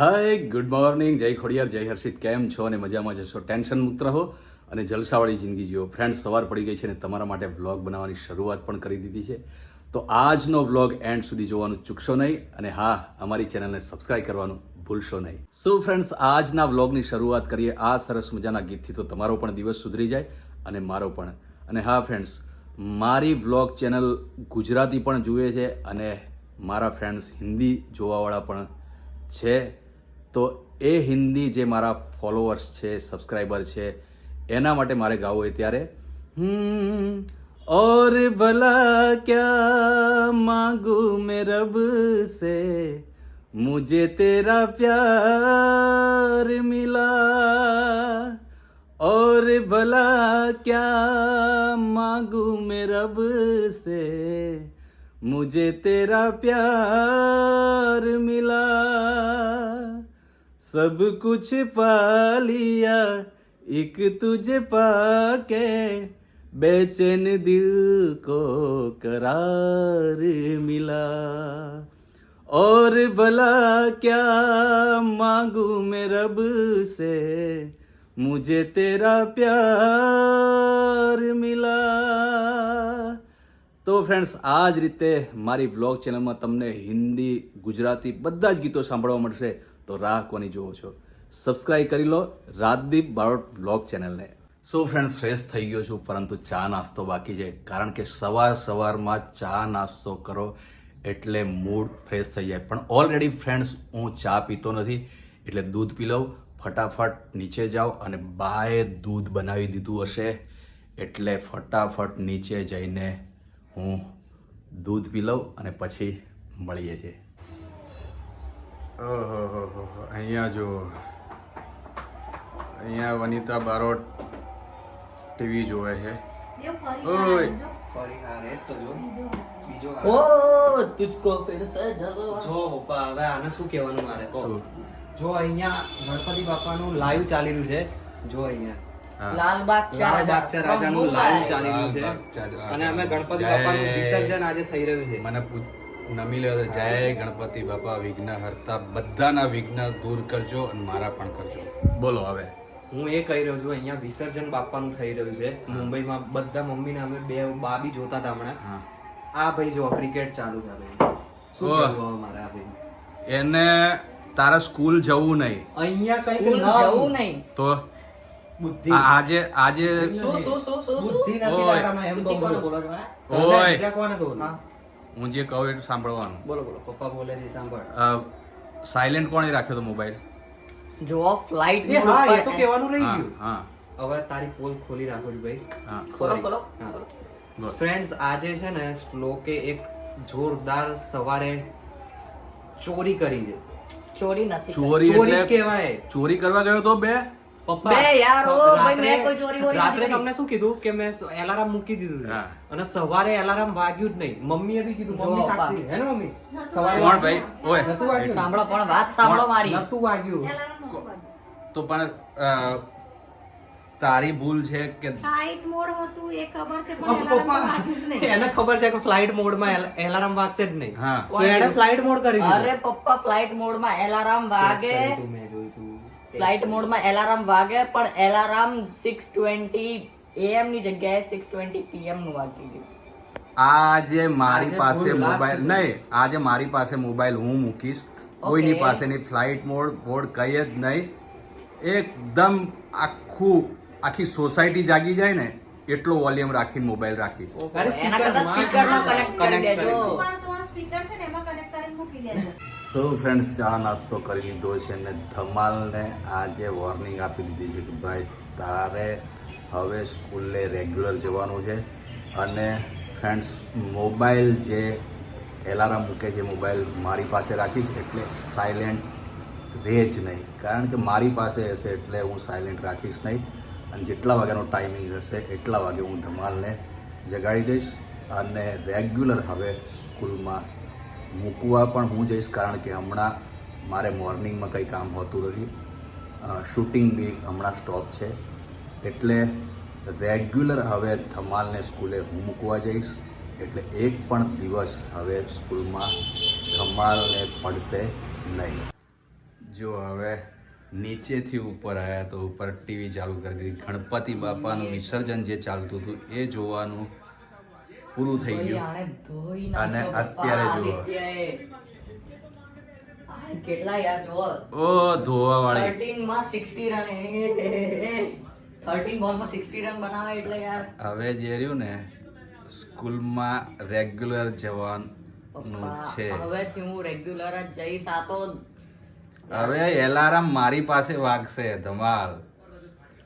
હાય, good morning. જય ખોડિયાર, જય હર્ષિત. કેમ છો અને મજામાં જશો ટેન્શન મુક્ત રહો અને જલસાવાળી જિંદગી જીવો. ફ્રેન્ડ્સ, સવાર પડી ગઈ છે અને તમારા માટે વ્લોગ બનાવવાની શરૂઆત પણ કરી દીધી છે. તો આજનો વ્લોગ એન્ડ સુધી જોવાનું ચૂકશો નહીં અને હા, અમારી ચેનલને સબસ્ક્રાઇબ કરવાનું ભૂલશો નહીં. સો ફ્રેન્ડ્સ આજના વ્લોગની શરૂઆત કરીએ. આ સરસ મજાના ગીતથી તો તમારો પણ દિવસ સુધરી જાય અને મારો પણ. અને હા ફ્રેન્ડ્સ મારી વ્લોગ ચેનલ ગુજરાતી પણ જુએ છે અને મારા ફ્રેન્ડ્સ હિન્દી જોવાવાળા પણ છે. તો એ હિન્દી જે મારા ફોલોઅર્સ છે સબસ્ક્રાઈબર છે એના માટે મારે ગાવું હોય ત્યારે હમ, और भला क्या मांगू मैं रब से मुझे तेरा प्यार मिला और भला क्या मांगू मैं रब से मुझे तेरा प्यार मिला सब कुछ पा लिया एक तुझे पाके बेचैन दिल को करार मिला और भला क्या मांगू मैं रब से मुझे तेरा प्यार मिला તો ફ્રેન્ડ્સ આ જ રીતે મારી વ્લોગ ચેનલમાં તમને હિન્દી ગુજરાતી બધા જ ગીતો સાંભળવા મળશે તો રાહ કોની જુઓ છો? સબસ્ક્રાઇબ કરી લો રાજદીપ બારોટ બ્લોગ ચેનલને. સો ફ્રેન્ડ ફ્રેશ થઈ ગયો છું, પરંતુ ચા નાસ્તો બાકી છે. કારણ કે સવાર સવારમાં ચા નાસ્તો કરો એટલે મૂડ ફ્રેશ થઈ જાય. પણ ઓલરેડી ફ્રેન્ડ્સ હું ચા પીતો નથી, એટલે દૂધ પી લઉં, ફટાફટ નીચે જાઓ અને બાએ દૂધ બનાવી દીધું હશે. એટલે ફટાફટ નીચે જઈને હું દૂધ પી લઉં અને પછી મળીએ છીએ. ઓહો અહીંયા જો અહીંયા વનિતા બારોટ ટીવી જોવે છે. ઓ તુજકો ફિર સે જો પપ્પા હવે આને શું કહેવાનું મારે. જો અહીંયા ગણપતિ બાપાનું લાઈવ ચાલી રહ્યું છે. જો અહીંયા. લાલબાગ ચા લાલ બાગચા રાજાનું લાઈવ ચાલી રહ્યું છે. અને અમે ગણપતિ બાપાનું વિસર્જન આજે થઈ રહ્યું છે. મને પૂછ- નમી લેવા જય ગણપતિ બાપા વિઘ્ન હરતા બધાના વિઘ્ન દૂર કરજો અને મારા પણ કરજો. બોલો હવે. હું એ કહી રહ્યો છું અહીંયા વિસર્જન બાપાનું થઈ રહ્યું છે. મુંબઈમાં બધા મમ્મીને અમે બે બાબી જોતા હતા હમણાં. આ ભાઈ જો ક્રિકેટ ચાલુ છે ભાઈ શું મારા ભાઈ? એને તારા સ્કૂલ જવું નહીં. અહીંયા કઈ સ્કૂલ જવું નહીં. તો બુદ્ધિ. આજે આજે બુદ્ધિ નથી એમ? ઓય. કોને હા જે કહું એટલું સાંભળવાનું. બોલો બોલો. પપ્પા બોલે છે સાંભળ. સાયલેન્ટ કોણે રાખ્યો તો મોબાઈલ જો ફ્લાઇટ એ હા એ તો કહેવાનું રહી હા ગયું. હા. હવે તારી પોલ ખોલી રાખો છું ભાઈ. હા. ખોલો ખોલો બોલ. ફ્રેન્ડ્સ આજે છે ને શ્લોકે એક જોરદાર સવારે ચોરી કરી છે. ચોરી નથી ચોરી ચોરી એટલે કહેવાય. ચોરી કરવા ગયો તો બે? પપ્પા બે યાર, ઓ ભાઈ, મેં કોઈ ચોરી વોરી રાત્રે તમને શું કીધું કે મેં એલાર્મ મૂકી દીધું હા. અને સવારે એલાર્મ વાગ્યું જ નહીં. મમ્મીએ બી કીધું મમ્મી. સાક્ષી હે ને મમ્મી? સવારે કોણ ભાઈ ઓય. નતું વાગ્યું. સાંભળો પણ વાત સાંભળો મારી. નતું વાગ્યું. તો પણ તારી ભૂલ છે કે ફ્લાઇટ મોડ હતું એ ખબર છે પણ એલાર્મ પપ્પા વાગ્યું જ નહીં. એને ખબર છે કે ફ્લાઇટ મોડમાં એલાર્મ વાગશે જ નહીં. હા. તો એને ફ્લાઇટ મોડ કરી અરે પપ્પા ફ્લાઇટ મોડમાં એલાર્મ વાગે. ફ્લાઇટ મોડમાં એલાર્મ વાગે પણ એલાર્મ 6:20 ટ્વેન્ટી ની જગ્યાએ 6:20 ટ્વેન્ટી નું વાગી ગયું. આજે મારી પાસે મોબાઈલ નહીં આજે મારી પાસે મોબાઈલ હું મૂકીશ. કોઈની પાસેની ફ્લાઇટ મોડ બોર્ડ કઈ જ નહીં. એકદમ આખું આખી સોસાયટી જાગી જાય ને એટલો વોલ્યુમ રાખીને મોબાઈલ રાખીશ. એના કરતા સ્પીકરમાં કનેક્ટ કરી દેજો. તમારું સ્પીકર છે ને એમાં કનેક્ટ કરીને મૂકી દેજો. સો ફ્રેન્ડ્સ ચા નાસ્તો કરી લીધો છે અને ધમાલને આજે વોર્નિંગ આપી દીધી છે કે ભાઈ, તારે હવે સ્કૂલે રેગ્યુલર જવાનું છે. અને ફ્રેન્ડ્સ મોબાઈલ જે એલાર્મ મૂકે છે મોબાઈલ મારી પાસે રાખીશ એટલે સાયલેન્ટ રહે જ નહીં. કારણ કે મારી પાસે હશે એટલે હું સાયલેન્ટ રાખીશ નહીં. અને જેટલા વાગ્યાનો ટાઈમિંગ હશે, એટલા વાગે હું ધમાલને જગાડી દઈશ. અને રેગ્યુલર હવે સ્કૂલમાં મૂકવા પણ હું જઈશ કારણ કે હમણાં મારે મોર્નિંગમાં કંઈ કામ હોતું નથી. શૂટિંગ બી હમણાં સ્ટોપ છે. એટલે રેગ્યુલર હવે ધમાલને સ્કૂલે હું મૂકવા જઈશ. એટલે એક પણ દિવસ હવે સ્કૂલમાં ધમાલને પડશે નહીં. જો હવે નીચેથી ઉપર આવ્યા તો ઉપર ટીવી ચાલુ કરી દીધી. ગણપતિ બાપાનું વિસર્જન જે ચાલતું હતું એ જોવાનું પૂરું થઈ ગયું. અને અત્યારે જુઓ. કેટલા યાર જુઓ. ઓ ધોવા વાળી 13 માં 60 રન 13 બોલમાં 60 રન બનાવે એટલે યાર. હવે જે રહ્યું ને સ્કૂલમાં રેગ્યુલર જવાનું છે. હવેથી હું રેગ્યુલર જ જઈશ. આ તો હવે એલાર્મ મારી પાસે વાગશે ધમાલ.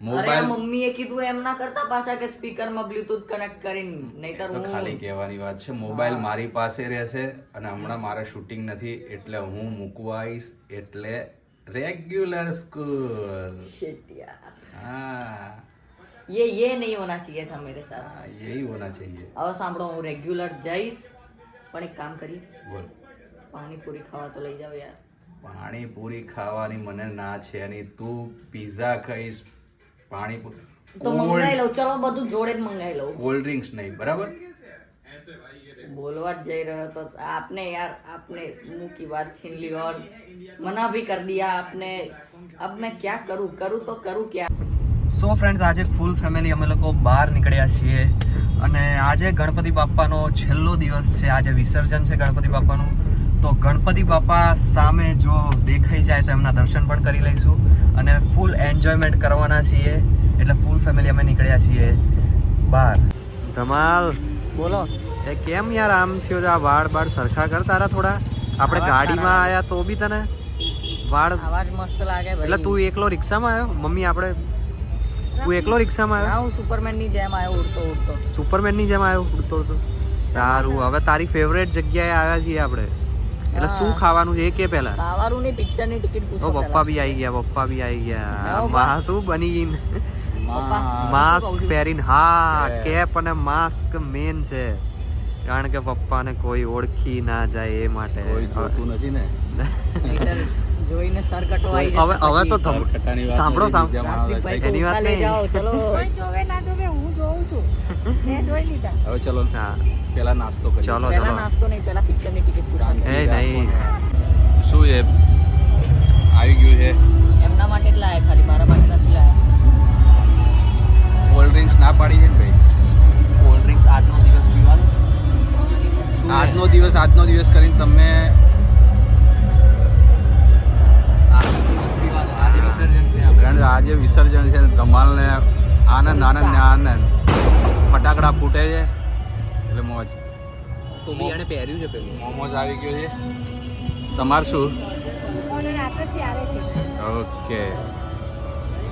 મોબાઈલ મમ્મીએ કીધું એમ ના કરતા પાછા કે સ્પીકરમાં બ્લૂટૂથ કનેક્ટ કરીને નહીતર તો હું ખાલી કહેવાની વાત છે મોબાઈલ મારી પાસે રહેશે અને હમણાં મારે શૂટિંગ નથી એટલે હું મૂકવા આવીશ એટલે રેગ્યુલર સ્કૂલ Shit યાર હા ये ये नहीं होना चाहिए था मेरे साथ હા, यही होना चाहिए હવે સાંભળો હું રેગ્યુલર જઈશ પણ એક કામ કરી બોલ પાણીપુરી ખાવા તો લઈ જાવ યાર પાણીપુરી ખાવાની મને ના છે અને તું પીઝા ખાઈશ પાણી તો મંગાઈ લઉં. ચલો બધું જોડે જ મંગાઈ લઉં. કોલ્ડ ડ્રિંક્સ નહીં બરાબર? બોલવા જ જઈ રહ્યો તો આપને યાર આપને મૂકી વાત છીન ઓર. મના ભી કર દિયા આપને. અબ મેં ક્યાં કરું? કરું તો કરું ક્યાં? સો ફ્રેન્ડ્સ આજે ફૂલ ફેમિલી અમે લોકો બહાર નીકળ્યા છીએ અને આજે ગણપતિ બાપાનો છેલ્લો દિવસ છે. આજે વિસર્જન છે ગણપતિ બાપાનું તો ગણપતિ બાપા સામે જો દેખાઈ જાય તો એમના દર્શન પણ કરી લઈશું. અને ફૂલ એન્જોયમેન્ટ કરવાના છીએ. એટલે ફૂલ ફેમિલી અમે નીકળ્યા છીએ. બહાર ધમાલ. બોલો. એ કેમ યાર આમ થયો આ વાળ બાળ સરખા કર તારા થોડા. આપણે ગાડીમાં આયા તો બી તને વાળ આવાજ મસ્ત લાગે એટલે તું એકલો રિક્ષામાં આવ્યો? મમ્મી આપણે. તું એકલો રિક્ષામાં આવ્યો? હા હું સુપરમેનની જેમ આવ્યો ઉડતો ઉડતો. સુપરમેનની જેમ આવ્યો? ઉડતો ઉડતો. સારું. હવે તારી ફેવરેટ જગ્યાએ આવ્યા છીએ આપણે. એટલે શું ખાવાનું છે એ કે પહેલા? ખાવાનું ને પિક્ચરની ટિકિટ પૂછો ઓ પપ્પા. બી આવી ગયા પપ્પા બી આવી ગયા. માં શું બની પપ્પા માસ્ક પહેરીને હા કેપ અને માસ્ક મેન છે. કારણ કે પપ્પાને કોઈ ઓળખી ના જાય એ માટે. કોઈ જોતું નથી ને. જોઈને સર કટવાઈ હવે હવે તો સાંભળો સાંભળો. એની વાત નહીં. જાઓ ચલો. કોઈ જોવે ના જોવે હું જોઉં છું. મેં જોઈ લીધા. હવે ચલો પેલા નાસ્તો કરીએ. ચલો ચલો. નાસ્તો નહીં પેલા પિક્ચરની ટિકિટ કરીને તમે ફ્રેન્ડ આજે વિસર્જન છે ને ધમાલને આનંદ આનંદ ને આનંદ. ફટાકડા ફૂટે છે. એટલે મોજ. તો બી આને પહેર્યું છે પેલું. મોમોઝ આવી ગયો છે. તમાર શું? ઓર્ડર આપે છે આવે છે. ઓકે.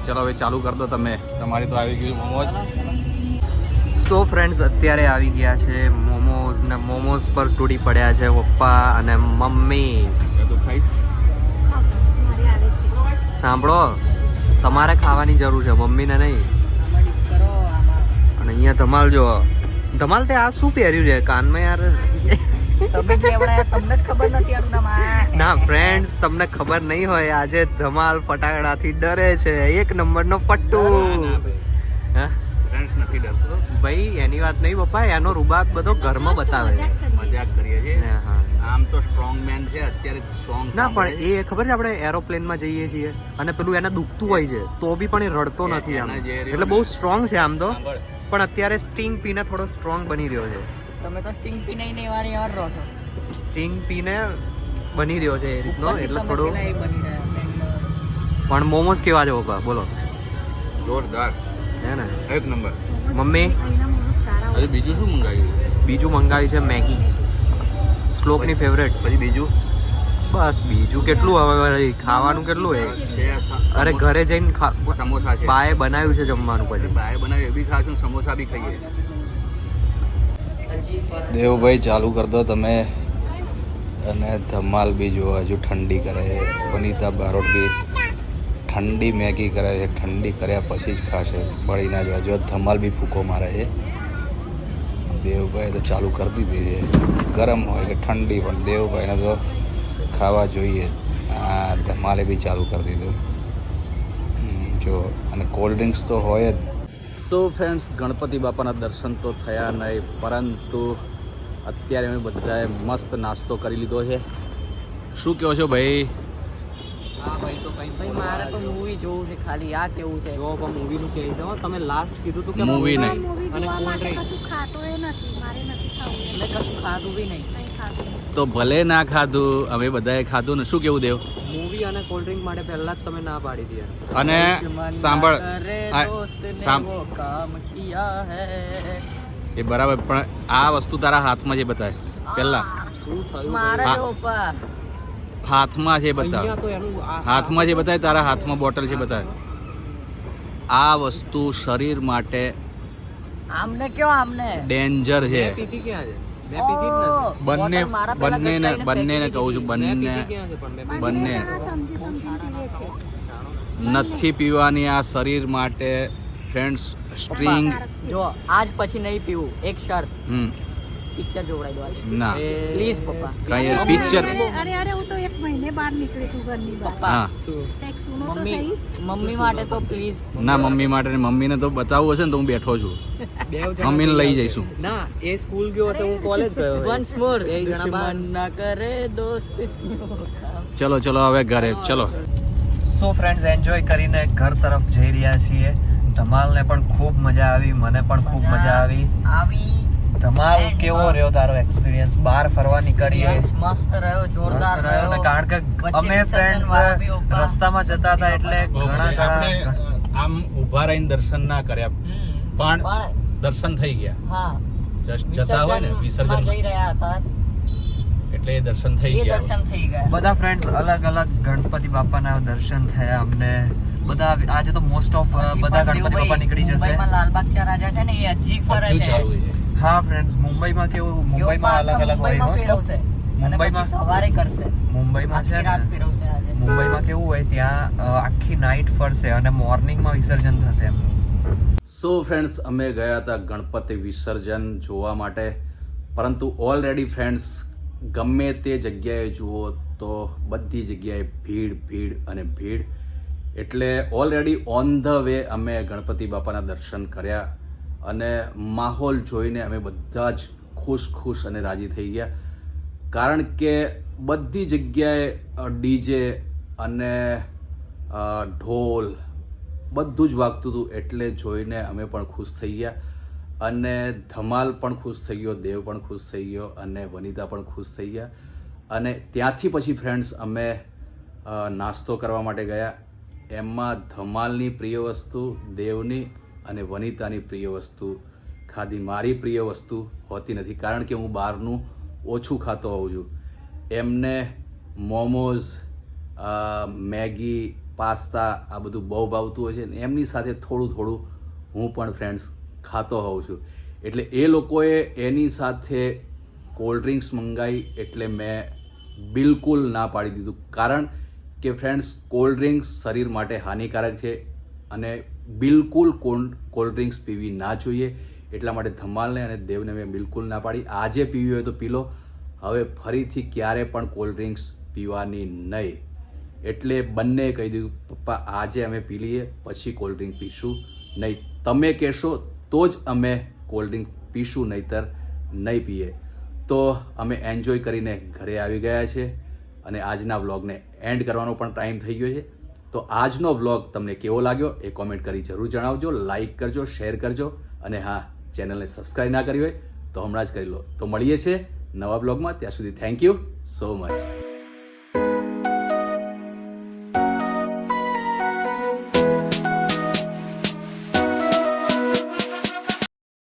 ચલો હવે ચાલુ કર દો તમે. તમારી તો આવી ગયું મોમોઝ. સો ફ્રેન્ડ્સ અત્યારે આવી ગયા છે. મોમોઝ ને મોમોઝ પર તૂટી પડ્યા છે પપ્પા અને મમ્મી. સાંભળો તમારે ખાવાની જરૂર છે મમ્મીને નહીં. આમાં dip કરો આમાં અને અહીંયા ધમાલ જો ધમાલ તે આ શું પહેર્યું છે? કાનમાં યાર. તમે કેવડા તમને જ ખબર નથી આનું નામ. આ. ના ફ્રેન્ડ્સ તમને ખબર નહીં હોય આજે ધમાલ ફટાકડાથી ડરે છે. એક નંબરનો પટ્ટુ. હા? નથી ડરતો. ભાઈ એની વાત નહીં પપ્પા એનો રૂબાબ બધો ઘરમાં બતાવે છે. મજાક કરીએ. છીએ. આમ તો સ્ટ્રોંગ મેન છે અત્યારે સોંગ ના પણ એ ખબર છે આપણે એરોપ્લેનમાં જઈએ છીએ અને પેલું એને દુખતું હોય છે તો બી પણ એ રડતો નથી આમ. એટલે બહુ સ્ટ્રોંગ છે આમ તો. પણ અત્યારે સ્ટિંગ પીને થોડો સ્ટ્રોંગ બની રહ્યો છે. તમે તો સ્ટિંગ પીને નહીં ને વાર યાર રહો છો. સ્ટિંગ પીને બની રહ્યો છે એ રીતનો એટલે થોડું પણ મોમોસ કેવા છે પપ્પા? બોલો. જોરદાર. હે ને? એક નંબર. મમ્મી? હવે બીજું શું મંગાવ્યું? બીજું મંગાવ્યું છે મેગી. શ્લોકની ફેવરેટ પછી બીજું? બસ બીજું કેટલું હવે ખાવાનું કેટલું છે? અરે ઘરે જઈને ખા- સમોસા છે. બાએ બનાવ્યું છે જમવાનું પછી. બાએ બનાવ્યું એ બી ખાશું સમોસા બી ખાઈએ. દેવભાઈ ચાલુ કર દો તમે. અને ધમાલ બી જુઓ હજુ ઠંડી કરે છે. વનિતા બારોટ બી. ઠંડી મેગી કરે છે, ઠંડી કર્યા પછી જ ખાશે. બળી ના જવા જો ધમાલ બી ફૂકો મારે છે. દેવભાઈ તો ચાલુ કરી દીધી છે. ગરમ હોય કે ઠંડી, પણ દેવભાઈને તો ખાવા જોઈએ. આ ધમાલે બી ચાલુ કરી દીધું. જો, અને કોલ્ડ ડ્રિંક્સ તો હોય જ. સો ફ્રેન્ડ્સ ગણપતિ બાપાના દર્શન તો થયા નહીં, પરંતુ અત્યારે અમે બધાએ મસ્ત નાસ્તો કરી લીધો છે. શું કહો છો ભાઈ? તો મારે તો મૂવી જોવું છે ખાલી આ કેવું છે? તમે લાસ્ટ કીધું તું કે મૂવી તો ભલે ના ખાધું અમે બધાએ ખાધું ને શું કેવું દેવ? મૂવી અને કોલ્ડ ડ્રિંક માટે પહેલા જ તમે ના પાડી દીધા. અને સાંભળ એ બરાબર પણ આ વસ્તુ તારા હાથમાં જે બતાય પહેલા. શું થયું મારા હાથમાં છે બતાવ. અહીંયા તો એનું આ- હાથમાં છે બતાય તારા હાથમાં બોટલ છે બતાય આ વસ્તુ શરીર માટે આમને કયો આમને? ડેન્જર છે. મેં પીધી ક્યાં છે? મેં પીધી જ નથી. બંને બંનેને બંનેને કહું છું બંને બંને. નથી. પીવાની આ શરીર માટે ફ્રેન્ડ્સ સ્ટ્રિંગ જો આજ પછી નહીં પીવું. એક શર્ત. હમ. પિક્ચર જોવડાવી દો આજે. ના. પ્લીઝ પપ્પા. કઈ બહુ- અરે અરે હું તો એક મહિને બહાર નીકળીશું ઘરની પપ્પા શું? કંઈક સુનો તો મમ્મી સહી? મમ્મી માટે તો પ્લીઝ ના મમ્મી માટે મમ્મીને તો બતાવવું હશે ને તો હું બેઠો છું. મમ્મીને લઈ જઈશું. ના એ સ્કૂલ ગયો હશે હું કોલેજ ગયો વન્સ મોર એ દુશ્મન ના કરે દોસ્ત. ચલો ચલો હવે ઘરે. ચલો. સો ફ્રેન્ડ્સ એન્જોય કરીને ઘર તરફ જઈ રહ્યા છીએ. ધમાલને પણ ખૂબ મજા આવી મને પણ ખૂબ મજા આવી. આવી. ધમાલ કેવો uh, રહ્યો તારો એક્સપિરિયન્સ બહાર ફરવા નીકળીએ? મસ્ત રહ્યો જોરદાર રહ્યો ને કારણ કે અમે ફ્રેન્ડ્સ. રસ્તામાં જતા હતા એટલે ઘણા ઘણા આમ ઊભા રહીને દર્શન ના કર્યા. પણ દર્શન થઈ ગયા. હા. જસ્ટ જતા હોય ને વિસર્જન. જઈ રહ્યા હતા. એટલે દર્શન થઈ એ ગયા. દર્શન થઈ ગયા. બધા ફ્રેન્ડ્સ અલગ અલગ ગણપતિ બાપાના દર્શન થયા અમને. બધા આજે તો મોસ્ટ ઓફ બધા ગણપતિ બાપા નીકળી જશે. લાલબાગ ચા રાજા છે ને એ હજી ફરે છે. હા ફ્રેન્ડ્સ મુંબઈમાં કેવું? મુંબઈમાં અલગ અલગ હોય પછી મુંબઈમાં? સવારે કરશે. મુંબઈમાં છે રાત ફેરવશે આજે. મુંબઈમાં કેવું હોય ત્યાં આખી નાઇટ ફરશે અને મોર્નિંગમાં વિસર્જન થશે એમ. સો ફ્રેન્ડ્સ અમે ગયા હતા ગણપતિ વિસર્જન જોવા માટે. પરંતુ ઓલરેડી ફ્રેન્ડ્સ ગમે તે જગ્યાએ જુઓ તો બધી જગ્યાએ ભીડ ભીડ અને ભીડ. એટલે ઓલરેડી ઓન ધ વે અમે ગણપતિ બાપાના દર્શન કર્યા. અને માહોલ જોઈને અમે બધા જ ખુશ ખુશ અને રાજી થઈ ગયા. કારણ કે બધી જગ્યાએ ડીજે અને ઢોલ બધું જ વાગતું હતું એટલે જોઈને અમે પણ ખુશ થઈ ગયા. અને ધમાલ પણ ખુશ થઈ ગયો, દેવ પણ ખુશ થઈ ગયો અને વનિતા પણ ખુશ થઈ ગયા. અને ત્યાંથી પછી ફ્રેન્ડ્સ અમે નાસ્તો કરવા માટે ગયા. એમાં ધમાલની પ્રિય વસ્તુ, દેવની અને વનિતાની પ્રિય વસ્તુ ખાધી મારી પ્રિય વસ્તુ હોતી નથી. કારણ કે હું બહારનું ઓછું ખાતો હોઉં છું. એમને મોમોઝ મેગી, પાસ્તા આ બધું બહુ ભાવતું હોય છે ને એમની સાથે થોડું થોડું હું પણ ફ્રેન્ડ્સ ખાતો હોઉં છું. એટલે એ લોકોએ એની સાથે કોલ્ડ ડ્રિંક્સ મંગાવી એટલે મેં બિલકુલ ના પાડી દીધું. કારણ કે ફ્રેન્ડ્સ કોલ્ડ ડ્રિંક્સ શરીર માટે હાનિકારક છે અને બિલકુલ કોલ્ડ ડ્રિંક્સ પીવી ના જોઈએ. એટલા માટે ધમાલને અને દેવને મેં બિલકુલ ના પાડી. આજે પીવી હોય તો પી લો હવે ફરીથી ક્યારે પણ કોલ્ડ ડ્રિંક્સ પીવાની નહીં. એટલે બંને કહી દીધું, પપ્પા, આજે અમે પી લઈએ, પછી કોલ્ડ ડ્રિંક પીશું નહીં. તમે કહેશો તો જ અમે કોલ્ડ ડ્રિંક પીશું નહીતર નહીં પીએ. તો અમે એન્જોય કરીને ઘરે આવી ગયા છે અને આજના વ્લોગને એન્ડ કરવાનો પણ ટાઈમ થઈ ગયો છે. તો આજનો વ્લોગ તમને કેવો લાગ્યો એ કોમેન્ટ કરી જરૂર જણાવજો લાઇક કરજો શેર કરજો અને હા ચેનલને સબસ્ક્રાઈબ ના કરી હોય તો હમણાં જ કરી લો. તો મળીએ છીએ નવા બ્લોગમાં ત્યાં સુધી થેન્ક યુ સો મચ